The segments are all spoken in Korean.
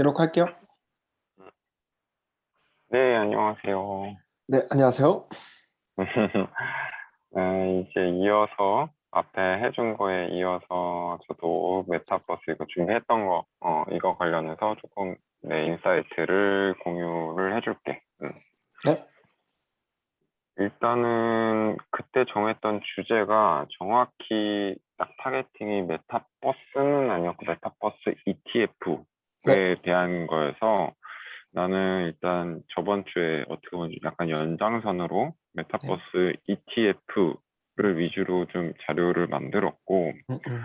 기록할게요. 네, 안녕하세요. 네, 안녕하세요. 네, 이제 이어서 앞에 해준 거에 이어서 저도 메타버스 이거 준비했던 거, 어, 이거 관련해서 조금 내 인사이트를 공유를 해줄게. 음. 네. 일단은 그때 정했던 주제가 정확히 딱 타겟팅이 메타버스는 아니었고 메타버스 ETF 에 대한 거여서 나는 일단 저번 주에 어떻게 보면 약간 연장선으로 메타버스 ETF를 위주로 좀 자료를 만들었고 음, 음.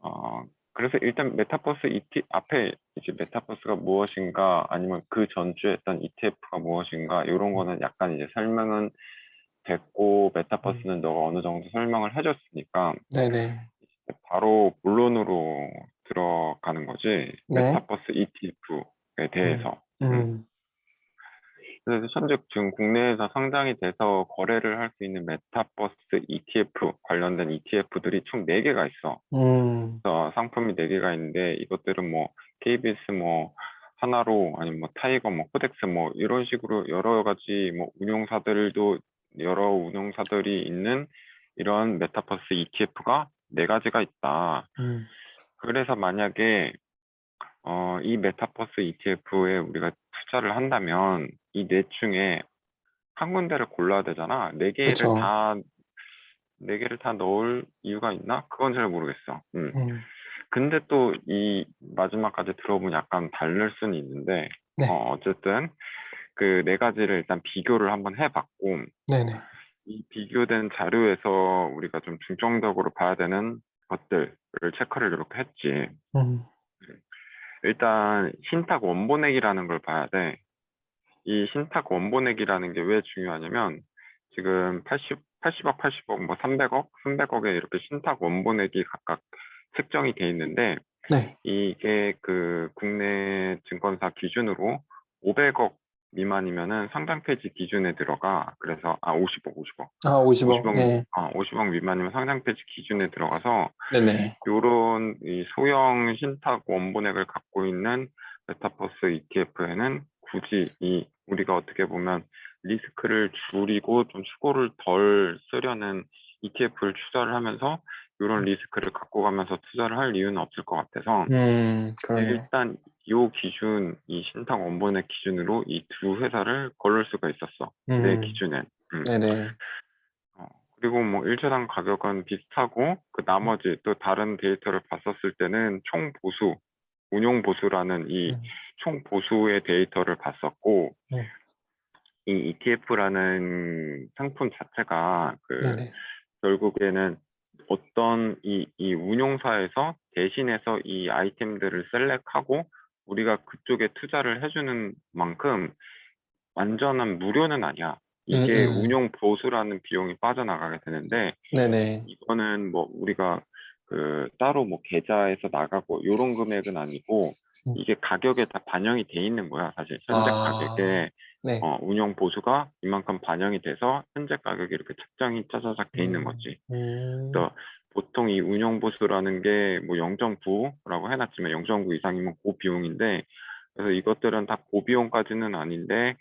어, 그래서 일단 메타버스 ET 앞에 이제 메타버스가 무엇인가 아니면 그 전주에 했던 ETF가 무엇인가 이런 거는 약간 이제 설명은 됐고 메타버스는 너가 어느 정도 설명을 해줬으니까 네네. 바로 본론으로 들어가는 거지. 네. 메타버스 ETF에 대해서. 음, 그래서 현재 지금 국내에서 상장이 돼서 거래를 할 수 있는 메타버스 ETF 관련된 ETF들이 총 4개가 있어. 음, 그래서 상품이 4개가 있는데 이것들은 뭐 KBS 뭐 하나로 아니면 뭐 타이거 뭐 코덱스 뭐 이런 식으로 여러 가지 뭐 운용사들도 여러 운용사들이 있는 이런 메타버스 ETF가 네 가지가 있다. 음, 그래서 만약에 어, 이 메타버스 ETF에 우리가 투자를 한다면 이넷 중에 한 군데를 골라야 되잖아. 네 개를 그쵸. 다, 네 개를 다 넣을 이유가 있나? 그건 잘 모르겠어. 음. 음, 근데 또 이 마지막까지 들어보면 약간 다를 수는 있는데, 네. 어, 어쨌든 그 네 가지를 일단 비교를 한번 해봤고, 네네. 이 비교된 자료에서 우리가 좀 중점적으로 봐야 되는 것들을 체크를 이렇게 했지. 음, 일단 신탁 원본액이라는 걸 봐야 돼. 이 신탁 원본액이라는 게 왜 중요하냐면 지금 80, 80억, 80억, 뭐 300억, 300억에 이렇게 신탁 원본액이 각각 측정이 돼 있는데 네. 이게 그 국내 증권사 기준으로 500억 미만이면은 상장 폐지 기준에 들어가. 그래서 아 50억, 50억. 아, 50억. 50억, 네. 아, 50억 미만이면 상장 폐지 기준에 들어가서 네네. 요런 이 소형 신탁 원본액을 갖고 있는 메타버스 ETF에는 굳이 이 우리가 어떻게 보면 리스크를 줄이고 좀 수고를 덜 쓰려는 ETF를 투자를 하면서 이런 리스크를 갖고 가면서 투자를 할 이유는 없을 것 같아서 음. 일단 요 기준 이 신탁 원본액 기준으로 이 두 회사를 고를 수가 있었어 내 음, 기준엔 음. 네네. 어, 그리고 뭐 일체당 가격은 비슷하고 그 나머지 또 다른 데이터를 봤었을 때는 총 보수, 운용 보수라는 이 음, 총 보수의 데이터를 봤었고 음. 이 ETF라는 상품 자체가 그 네네. 결국에는 어떤 이, 이 운용사에서 대신해서 이 아이템들을 셀렉하고 우리가 그쪽에 투자를 해주는 만큼 완전한 무료는 아니야. 이게 음, 음. 운용 보수라는 비용이 빠져나가게 되는데 네네. 이거는 뭐 우리가 그 따로 뭐 계좌에서 나가고 요런 금액은 아니고 음. 이게 가격에 다 반영이 돼 있는 거야 사실 현재 아, 가격에 네. 어, 운용 보수가 이만큼 반영이 돼서 현재 가격이 이렇게 책정이 짜자작 돼 있는 음, 거지 음, 그래서 보통 이 운용 보수라는 게 뭐 0.9라고 해놨지만 0.9 이상이면 고비용인데 그래서 이것들은 다 고비용까지는 아닌데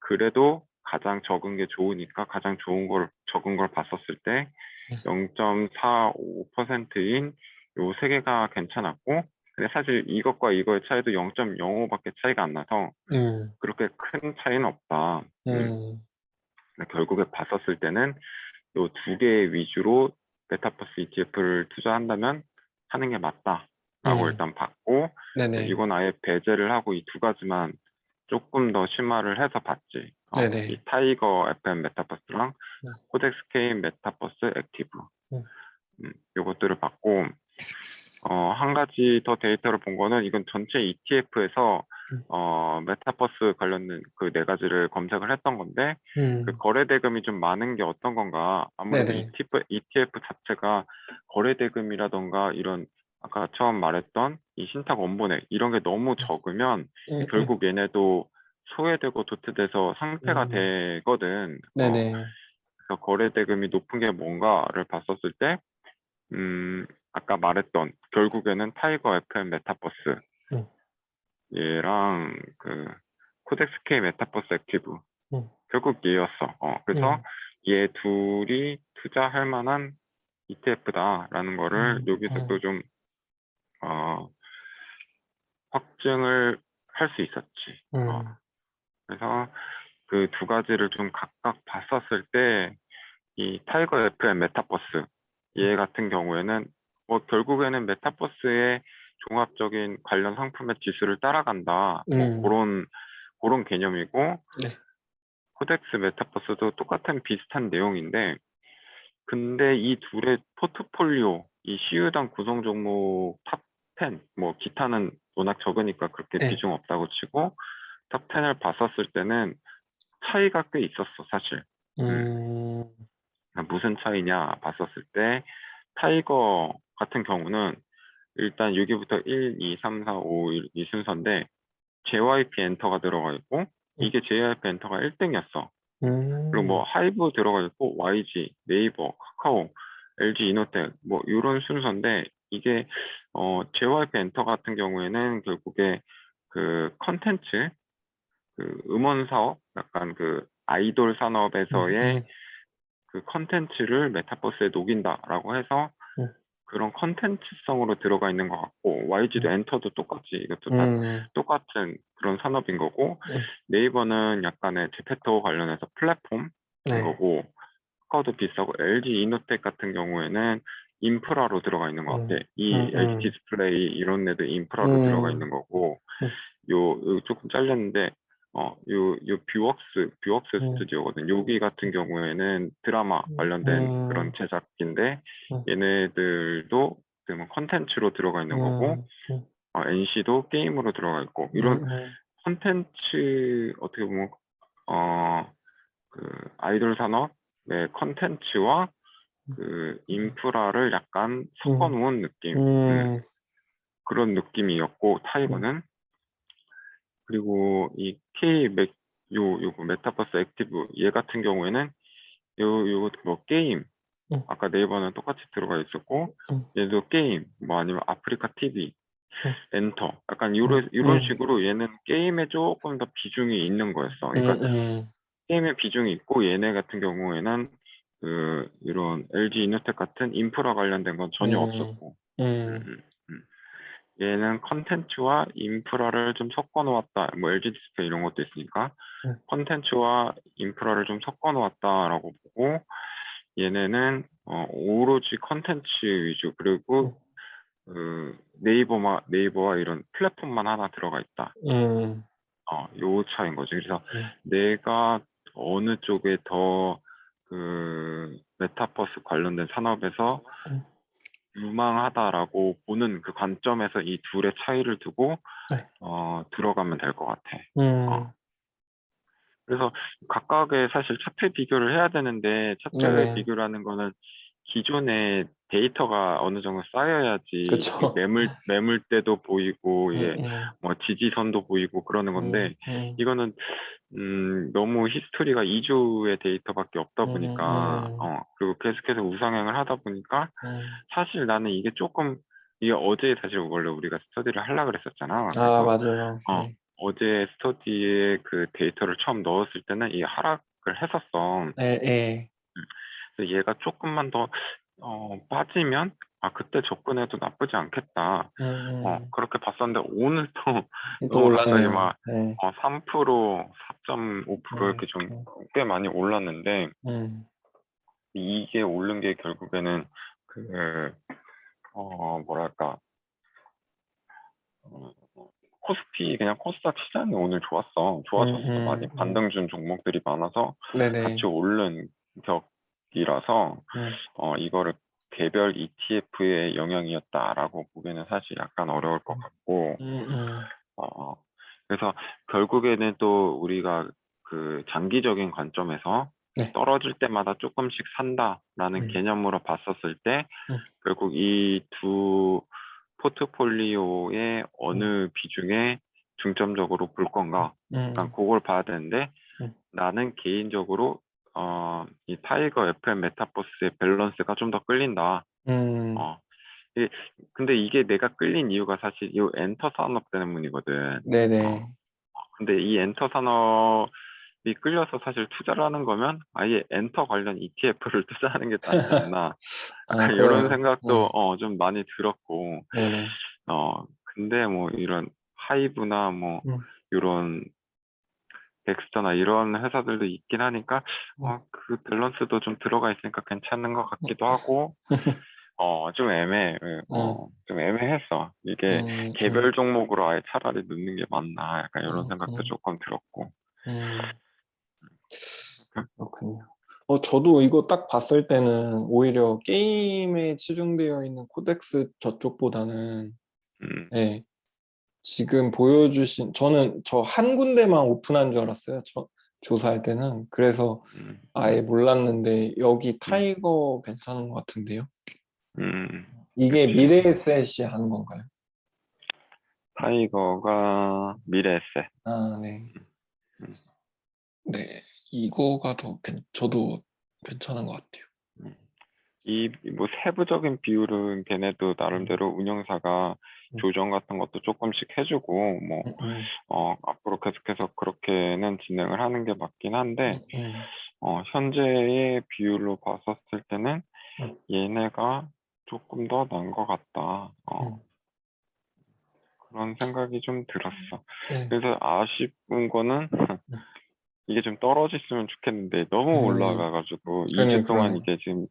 그래도 가장 적은 게 좋으니까 가장 좋은 걸 적은 걸 봤었을 때 음. 0.45%인 요 세 개가 괜찮았고 근데 사실 이것과 이거의 차이도 0.05밖에 차이가 안 나서 음, 그렇게 큰 차이는 없다. 음, 음, 결국에 봤었을 때는 요 두 개 위주로 메타버스 ETF를 투자한다면 하는 게 맞다라고 음. 일단 봤고 네네. 이건 아예 배제를 하고 이 두 가지만 조금 더 심화를 해서 봤지. 어, 네네. 이 타이거 FM 메타버스랑 네. 코덱스 K 메타버스 액티브. 음. 음, 요것들을 봤고, 어, 한 가지 더 데이터를 본 거는 이건 전체 ETF에서 음. 어, 메타버스 관련된 그 네 가지를 검색을 했던 건데, 음, 그 거래 대금이 좀 많은 게 어떤 건가? 아무래도 네네. ETF, ETF 자체가 거래 대금이라던가 이런 아까 처음 말했던 이 신탁 원본액 이런 게 너무 적으면 음, 음, 결국 얘네도 소외되고 도태돼서 상태가 음. 되거든. 어, 네네. 그래서 거래 대금이 높은 게 뭔가를 봤었을 때, 음, 아까 말했던 결국에는 타이거 FM 메타버스 음. 얘랑 그 코덱스 K 메타버스 액티브 음. 결국 얘였어. 어, 그래서 음. 얘 둘이 투자할 만한 ETF다라는 거를 음, 여기서 음. 또좀 어, 확증을 할 수 있었지. 음. 어, 그래서 그 두 가지를 좀 각각 봤었을 때 이 타이거 FM 메타버스 얘 같은 경우에는 뭐 결국에는 메타버스의 종합적인 관련 상품의 지수를 따라간다. 뭐 음. 그런 그런 개념이고 네. 코덱스 메타버스도 똑같은 비슷한 내용인데 근데 이 둘의 포트폴리오 이 시유당 구성 종목 탑10 뭐 기타는 워낙 적으니까 그렇게 네. 비중 없다고 치고 탑10을 봤었을 때는 차이가 꽤 있었어 사실 음. 무슨 차이냐 봤었을 때 타이거 같은 경우는 일단 여기부터 1, 2, 3, 4, 5, 1, 이 순서인데 JYP 엔터가 들어가 있고 이게 JYP 엔터가 1등이었어. 음. 그리고 뭐 하이브 들어가 있고 YG, 네이버, 카카오, LG 이노텍 뭐 이런 순서인데 이게 어 JYP 엔터 같은 경우에는 결국에 그 컨텐츠 그 음원 사업 약간 그 아이돌 산업에서의 음, 그 컨텐츠를 메타버스에 녹인다라고 해서 음. 그런 컨텐츠성으로 들어가 있는 것 같고 YG도 엔터도 똑같이 이것도 다 음. 똑같은 그런 산업인 거고 네. 네이버는 약간의 제페토 관련해서 플랫폼인 네. 거고 카카오도 비싸고 LG 이노텍 같은 경우에는 인프라로 들어가 있는 것 음. 같아. 이 음, 음. LG 디스플레이 이런 애들 인프라로 음. 들어가 있는 거고 음. 요, 요 조금 잘렸는데 어, 요, 요 뷰웍스, 뷰웍스 음. 스튜디오거든. 여기 같은 경우에는 드라마 관련된 음. 그런 제작인데 음. 얘네들도 그러면 컨텐츠로 들어가 있는 거고 음. 음. 어, NC도 게임으로 들어가 있고 이런 음, 음. 컨텐츠 어떻게 보면 어 그 아이돌 산업의 컨텐츠와 그 인프라를 약간 섞어 놓은 느낌 음, 음. 그런 느낌이었고 타이거는 그리고 이 K 맥 요 요거 메타버스 액티브 얘 같은 경우에는 요 요거 뭐 게임 음. 아까 네이버는 똑같이 들어가 있었고 음. 얘도 게임 뭐 아니면 아프리카 TV 음. 엔터 약간 이런 음. 식으로 얘는 게임에 조금 더 비중이 있는 거였어. 그러니까. 게임에 비중이 있고 얘네 같은 경우에는 그 이런 LG 이노텍 같은 인프라 관련된 건 전혀 음. 없었고 음. 얘는 컨텐츠와 인프라를 좀 섞어 놓았다. 뭐 LG 디스플레이 이런 것도 있으니까 음. 컨텐츠와 인프라를 좀 섞어 놓았다라고 보고 얘네는 어, 오로지 컨텐츠 위주 그리고 그 네이버마 네이버와 이런 플랫폼만 하나 들어가 있다. 음. 어, 요 차인 거지. 그래서 음. 내가 어느 쪽에 더 그 메타버스 관련된 산업에서 음. 유망하다라고 보는 그 관점에서 이 둘의 차이를 두고 네. 어, 들어가면 될 것 같아. 음. 어. 그래서 각각의 사실 차트 비교를 해야 되는데 차트 네네. 비교라는 거는 기존에 데이터가 어느 정도 쌓여야지 그쵸. 매물 매물대도 보이고 음, 음. 뭐 지지선도 보이고 그러는 건데 음, 음. 이거는 음, 너무 히스토리가 2주의 데이터밖에 없다 음, 보니까 음. 어 그리고 계속해서 우상향을 하다 보니까 음. 사실 나는 이게 조금 이게 어제 사실 원래 우리가 스터디를 하려고 그랬었잖아. 아, 맞아요. 어, 네. 어제 스터디에 그 데이터를 처음 넣었을 때는 이 하락을 했었어. 예, 예. 그래서 얘가 조금만 더 어, 빠지면 아 그때 접근해도 나쁘지 않겠다. 음, 어 음. 그렇게 봤었는데 오늘 또 또 올랐네요. 막 네. 어, 3%, 4.5% 이렇게 좀 음. 꽤 많이 올랐는데 음. 이게 오른 게 결국에는 그 어, 뭐랄까 어, 코스피 그냥 코스닥 시장이 오늘 좋았어. 좋아졌어. 음, 음, 많이 음. 반등 준 종목들이 많아서 네네. 같이 오른 격 이라서 음. 어, 이거를 개별 ETF의 영향이었다라고 보기에는 사실 약간 어려울 것 같고 음, 음. 어, 그래서 결국에는 또 우리가 그 장기적인 관점에서 네. 떨어질 때마다 조금씩 산다라는 음. 개념으로 봤었을 때 음. 결국 이 두 포트폴리오의 어느 비중에 중점적으로 볼 건가 음. 그걸 봐야 되는데 음. 나는 개인적으로 어, 이 타이거 FM 메타버스의 밸런스가 좀 더 끌린다. 음. 어, 근데 이게 내가 끌린 이유가 사실 이 엔터 산업 때문이거든. 네네. 근데 이 엔터 산업이 끌려서 사실 투자를 하는 거면 아예 엔터 관련 ETF를 투자하는 게 낫지 않나 아, 이런 그래요? 생각도 네. 어, 좀 많이 들었고 네네. 어 근데 뭐 이런 하이브나 뭐 음. 이런 덱스터나 이런 회사들도 있긴 하니까 음. 어, 그 밸런스도 좀 들어가 있으니까 괜찮은 것 같기도 하고 어 좀 애매해 어, 좀 애매했어 이게 음, 개별 종목으로 아예 차라리 넣는 게 맞나 약간 이런 음, 생각도 음. 조금 들었고 음. 그렇군요. 어, 저도 이거 딱 봤을 때는 오히려 게임에 치중되어 있는 코덱스 저쪽보다는 음, 네, 지금 보여주신 저는 저 한 군데만 오픈한 줄 알았어요. 저 조사할 때는 그래서 음, 아예 몰랐는데 여기 타이거 괜찮은 것 같은데요. 음. 이게. 미래에셋이 하는 건가요? 타이거가 미래에셋 아, 네. 음. 네, 이거가 더 괜, 저도 괜찮은 것 같아요. 이 뭐 세부적인 비율은 걔네도 나름대로 운영사가 음. 조정 같은 것도 조금씩 해주고 뭐 음, 음, 어, 앞으로 계속해서 그렇게는 진행을 하는 게 맞긴 한데 음, 어, 현재의 비율로 봤었을 때는 음. 얘네가 조금 더 나은 것 같다. 어, 음. 그런 생각이 좀 들었어. 네. 그래서 아쉬운 거는 이게 좀 떨어졌으면 좋겠는데 너무 음. 올라가가지고 그러네, 2주 동안. 이게 지금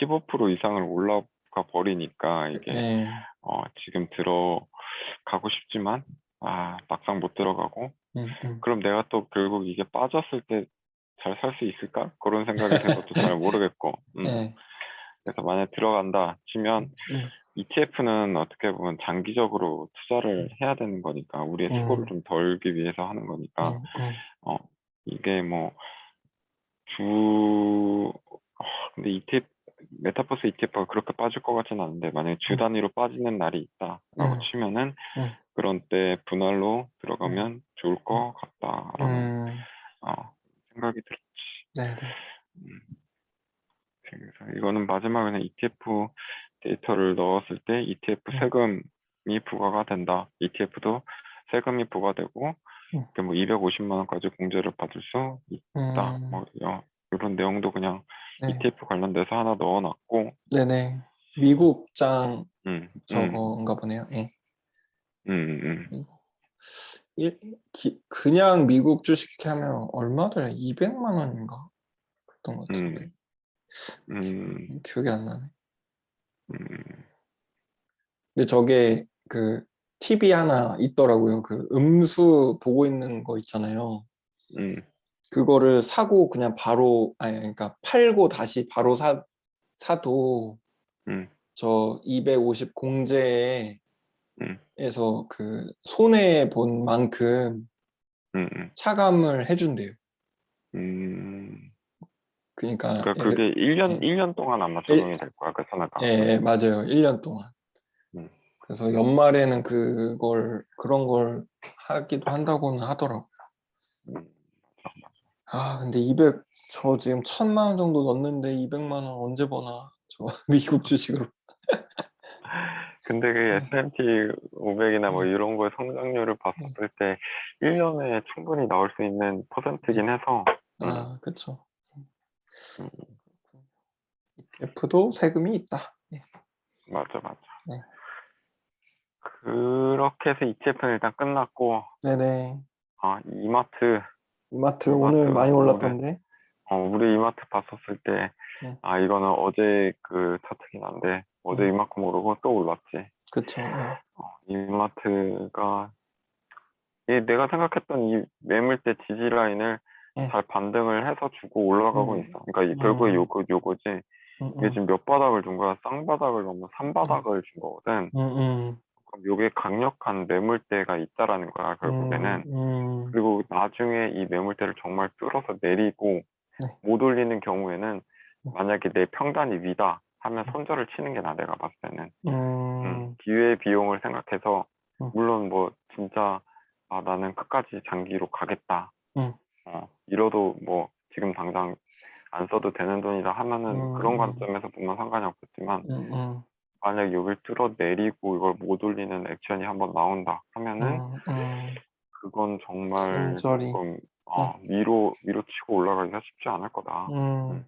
15% 이상을 올라 가 버리니까 이게 네. 어, 지금 들어가고 싶지만 아 막상 못 들어가고 음, 음. 그럼 내가 또 결국 이게 빠졌을 때 잘 살 수 있을까? 그런 생각이 돼서 또잘 모르겠고 음. 네. 그래서 만약에 들어간다 치면 음, ETF는 어떻게 보면 장기적으로 투자를 해야 되는 거니까 우리의 음. 수고를 좀 덜기 위해서 하는 거니까 음, 음. 어 이게 뭐 주 근데 ETF 메타버스 ETF가 그렇게 빠질 것 같지는 않은데 만약에 주 음. 단위로 빠지는 날이 있다라고 음. 치면은 음. 그런 때 분할로 들어가면 좋을 것 같다라는 음, 어, 생각이 들었지. 네, 네. 음. 그래서 이거는 마지막에는 ETF 데이터를 넣었을 때 ETF 음. 세금이 부과가 된다. ETF도 세금이 부과되고 음. 뭐 250만 원까지 공제를 받을 수 있다. 음, 뭐 어, 이런 내용도 그냥 네. ETF 관련돼서 하나 넣어놨고, 네네. 미국 장 음, 음, 저건가 보네요. 예. 음, 음, 일, 기, 그냥 미국 주식 하면 얼마더라? 200만 원인가? 그랬던 것 같은데. 음, 기억이 안 나네. 음, 근데 저게 그 팁이 하나 있더라고요. 그 음수 보고 있는 거 있잖아요. 음, 그거를 사고 그냥 바로 아니 그러니까 팔고 다시 바로 사 사도 음, 저 250 공제에서 음, 그 손해 본 만큼 음, 음, 차감을 해준대요. 음. 그러니까 그러니까 예를- 그게 1년, 예. 1년 동안 아마 적용이 될 거야, 그 선화가. 예, 예, 맞아요. 1년 동안. 음. 그래서 연말에는 그걸 그런 걸 하기도 한다고는 하더라고요. 음, 아. 아, 근데 200, 저 지금 천만 원 정도 넣었는데 200만 원 언제 버나? 저 미국 주식으로. 근데 그 음. S&P 500이나 뭐 음. 이런 거의 성장률을 봤을 때 1년에 충분히 나올 수 있는 퍼센트긴 해서 음, 아, 그쵸. 음, ETF도 세금이 있다. 예. 맞아, 맞아. 네. 그렇게 해서 ETF는 일단 끝났고 네네. 아, 이마트 이마트 이마트 오늘 많이 올랐던데. 어, 우리 이마트 봤었을 때 네. 아, 이거는 어제 그 차트긴 한데 어제 음. 이만큼 오르고 또 올랐지. 그쵸. 예. 어, 이마트가 이 내가 생각했던 이 매물대 지지 라인을 네. 잘 반등을 해서 주고 올라가고 음. 있어. 그러니까 이 결국에 음. 요거 요거지. 음, 이게 음, 지금 몇 바닥을 준 거야? 쌍바닥을 넘어 삼바닥을 준 거거든. 요게 강력한 매물대가 있다라는 거야, 결국에는. 음, 음, 그리고 나중에 이 매물대를 정말 뚫어서 내리고 네. 못 올리는 경우에는 음. 만약에 내 평단이 위다 하면 손절을 치는 게 나, 내가 봤을 때는. 음, 음, 기회 비용을 생각해서 음. 물론 뭐 진짜 아, 나는 끝까지 장기로 가겠다. 음. 어, 이러도 뭐 지금 당장 안 써도 되는 돈이다 하면은 음, 그런 음. 관점에서 보면 상관이 없겠지만 만약 여길 뚫어 내리고 이걸 못 올리는 액션이 한번 나온다 하면은 음, 음, 그건 정말 손절이. 조금 어, 위로 위로 치고 올라가기가 쉽지 않을 거다. 음.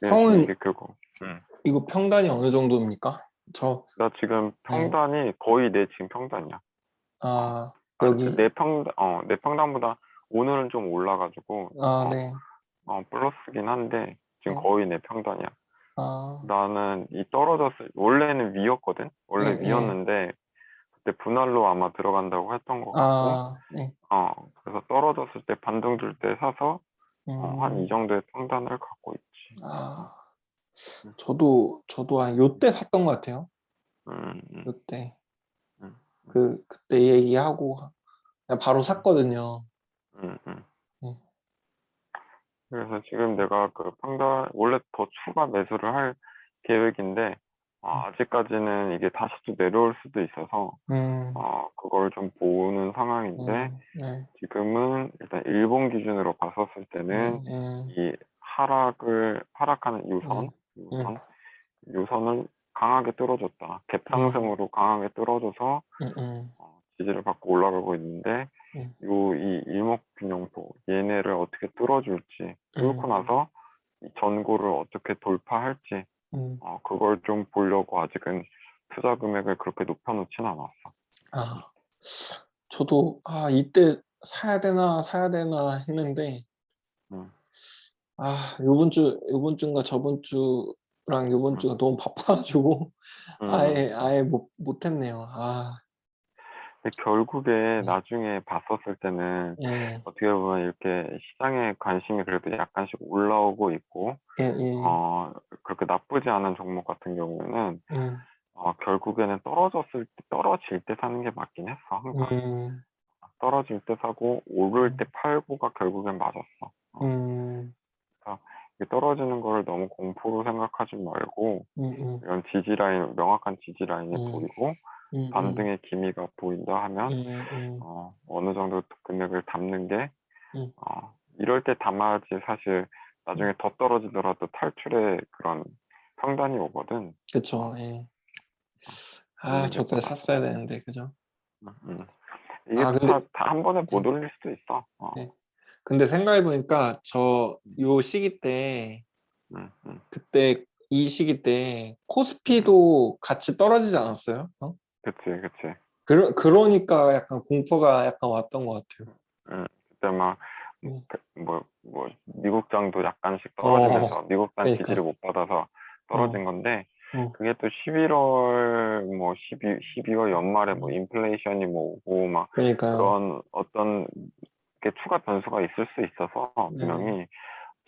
그래서 형은- 이게 결국 음. 이거 평단이 어느 정도입니까? 저, 나 지금 평단이 거의 내 지금 평단이야. 아, 아니, 여기, 내 평단 어내 평단보다 오늘은 좀 올라가지고 아, 어, 네. 어, 플러스긴 한데 지금 어. 거의 내 평단이야. 아, 나는 이 떨어졌을 원래는 위였거든. 원래 네, 네. 위였는데 그때 분할로 아마 들어간다고 했던 거 같고. 아, 네. 어 그래서 떨어졌을 때 반등 줄 때 사서 어, 한이 음, 정도의 평단을 갖고 있지. 아, 저도, 저도 한 요때 샀던 것 같아요. 음, 음, 요때. 음. 그, 그때 얘기하고 그냥 바로 샀거든요. 음, 음. 음. 그래서 지금 내가 그 평단 원래 더 추가 매수를 할 계획인데 어, 아직까지는 이게 다시 또 내려올 수도 있어서 음, 어 그걸 좀 보는 상황인데 음, 네. 지금은 일단 일본 기준으로 봤었을 때는 음, 음, 이 하락을 하락하는 유선 유선? 유선을 강하게 뚫어줬다. 갭 상승으로 강하게 뚫어줘서 음, 음, 어, 지지를 받고 올라가고 있는데 음. 요이 일목균형도 얘네를 어떻게 뚫어줄지 뚫고 음. 나서 이 전고를 어떻게 돌파할지 음. 어, 그걸 좀 보려고 아직은 투자 금액을 그렇게 높여놓진 않았어. 아, 저도, 아, 이때 사야 되나, 사야 되나 했는데, 음. 아, 요번 주, 요번 주인가 저번 주랑 요번 음. 주가 너무 바빠가지고, 음, 아예, 아예 못, 못했네요. 아, 결국에 음. 나중에 봤었을 때는 예, 어떻게 보면 이렇게 시장에 관심이 그래도 약간씩 올라오고 있고 예, 예, 어, 그렇게 나쁘지 않은 종목 같은 경우에는 음, 어, 결국에는 떨어졌을 때 떨어질 때 사는 게 맞긴 했어 항상 음, 떨어질 때 사고 오를 음. 때 팔고가 결국엔 맞았어. 음, 이게 떨어지는 거를 너무 공포로 생각하지 말고 음, 음, 이런 지지 라인 명확한 지지 라인이 음. 보이고 음, 반등의 기미가 보인다 하면 음, 음, 어, 어느 정도 금액을 담는 게 음. 어, 이럴 때 담아야지 사실 나중에 더 떨어지더라도 탈출의 그런 평단이 오거든. 그쵸, 예. 아, 저때. 샀어야 되는데, 그죠? 음, 음. 이게 아, 근데- 다, 다한 번에 못 음. 올릴 수도 있어. 어, 네. 근데 생각해 보니까 저 요 시기 때 음, 음. 그때 이 시기 때 코스피도 같이 떨어지지 않았어요? 어? 그치, 그치. 그러, 그러니까 약간 공포가 약간 왔던 것 같아요. 그때 막, 음. 뭐, 뭐, 미국장도 약간씩 떨어지면서 미국장 그러니까. 지지를 못 받아서 떨어진 건데, 어. 그게 또 11월, 뭐, 12, 12월 연말에 뭐, 인플레이션이 뭐 오고, 막, 그러니까요. 그런 어떤 게 추가 변수가 있을 수 있어서 네. 분명히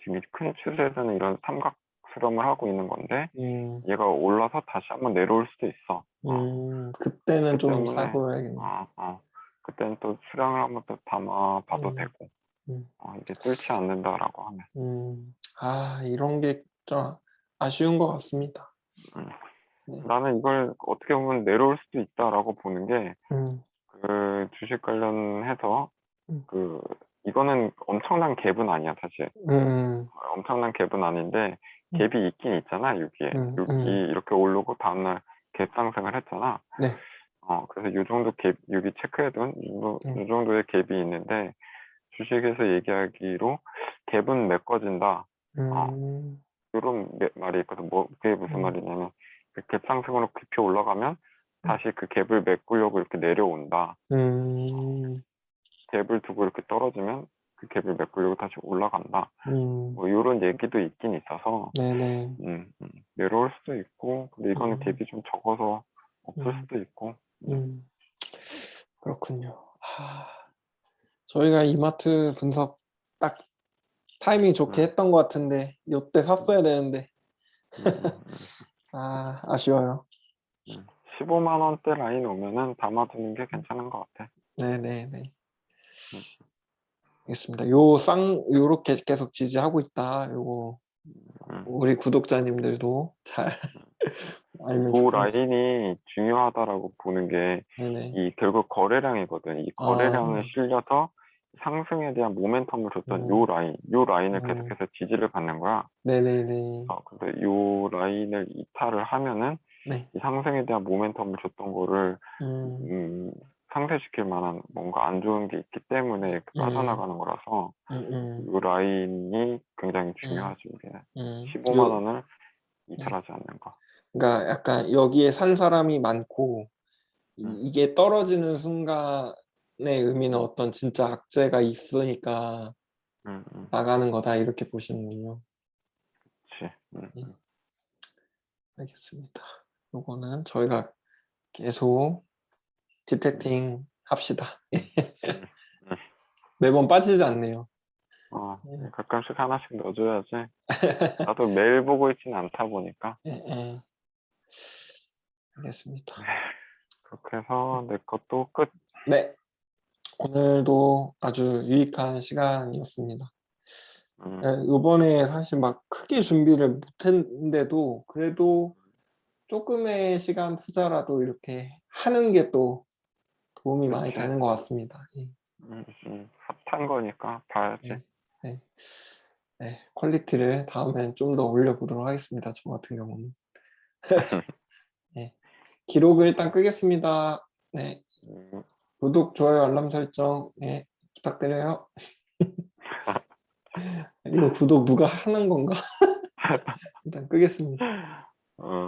지금 이큰 추세에서는 이런 삼각 수렴을 하고 있는 건데 음, 얘가 올라서 다시 한번 내려올 수도 있어. 어, 음, 그때는 좀 사고야겠네. 어, 어. 그때는 또 수량을 한번 또 담아 봐도 음. 되고 음. 어, 이게 뚫지 않는다라고 하면 음, 아, 이런 게 좀 아쉬운 것 같습니다. 나는 이걸 어떻게 보면 내려올 수도 있다라고 보는 게 음, 그 주식 관련해서 음. 그 이거는 엄청난 갭은 아니야 사실 음, 엄청난 갭은 아닌데 음. 갭이 있긴 있잖아 여기에. 음, 여기 음. 이렇게 오르고 다음날 갭 상승을 했잖아. 네. 어 그래서 요 정도 갭 여기 체크해둔 요, 음. 요 정도의 갭이 있는데 주식에서 얘기하기로 갭은 메꿔진다. 음, 이런 매- 말이 있거든. 뭐 그게 무슨 음. 말이냐면 그 갭 상승으로 깊이 올라가면 다시 그 갭을 메꾸려고 이렇게 내려온다. 음, 갭을 두고 이렇게 떨어지면 그 갭을 메꾸려고 다시 올라간다 음, 뭐 이런 얘기도 있긴 있어서 네네. 음, 음. 내려올 수도 있고 근데 이거는 음. 갭이 좀 적어서 없을 음. 수도 있고 음, 그렇군요. 아, 저희가 이마트 분석 딱 타이밍 좋게 음. 했던 것 같은데, 요때 샀어야 되는데, 음, 음, 음. 아, 아쉬워요. 15만 원대 라인 오면은 담아두는 게 괜찮은 것 같아. 네네네. 알겠습니다. 요 쌍, 요렇게 계속 지지하고 있다. 요거, 음. 우리 구독자님들도 잘 알면 그. 라인이 중요하다라고 보는 게 이. 결국 거래량이거든. 이 거래량을 아. 실려서 상승에 대한 모멘텀을 줬던 음. 요 라인, 요 라인을 음. 계속해서 지지를 받는 거야. 네네네. 어, 근데 요 라인을 이탈을 하면은 네. 이 상승에 대한 모멘텀을 줬던 거를 음, 음, 상쇄시킬 만한 뭔가 안 좋은 게 있기 때문에 이렇게 음. 빠져나가는 거라서 음, 음, 이 라인이 굉장히 중요하죠. 우리는 음. 15만 요- 원을 이탈하지 않는 거. 그러니까 약간 여기에 산 사람이 많고 이- 음. 이게 떨어지는 순간의 의미는 어떤 진짜 악재가 있으니까 음, 음, 나가는 거다 이렇게 보시는군요. 그치. 음, 음. 알겠습니다. 요거는 저희가 계속 디텍팅 합시다. 매번 빠지지 않네요. 어, 네. 가끔씩 하나씩 넣어줘야지. 나도 매일 보고 있지는 않다 보니까 예, 예. 알겠습니다. 그렇게 해서 내 것도 끝. 네. 오늘도 아주 유익한 시간이었습니다. 음, 예, 이번에 사실 막 크게 준비를 못했는데도 그래도 조금의 시간 투자라도 이렇게 하는 게 또 도움이 많이 그치. 되는 것 같습니다. 예. 음, 음, 핫한 거니까 봐야지. 네. 네. 네, 퀄리티를 다음엔 좀 더 올려보도록 하겠습니다. 저 같은 경우는. 네. 기록을 일단 끄겠습니다. 네. 음, 구독, 좋아요, 알람 설정, 네, 부탁드려요. 이거 구독 누가 하는 건가? 일단 끄겠습니다. 어.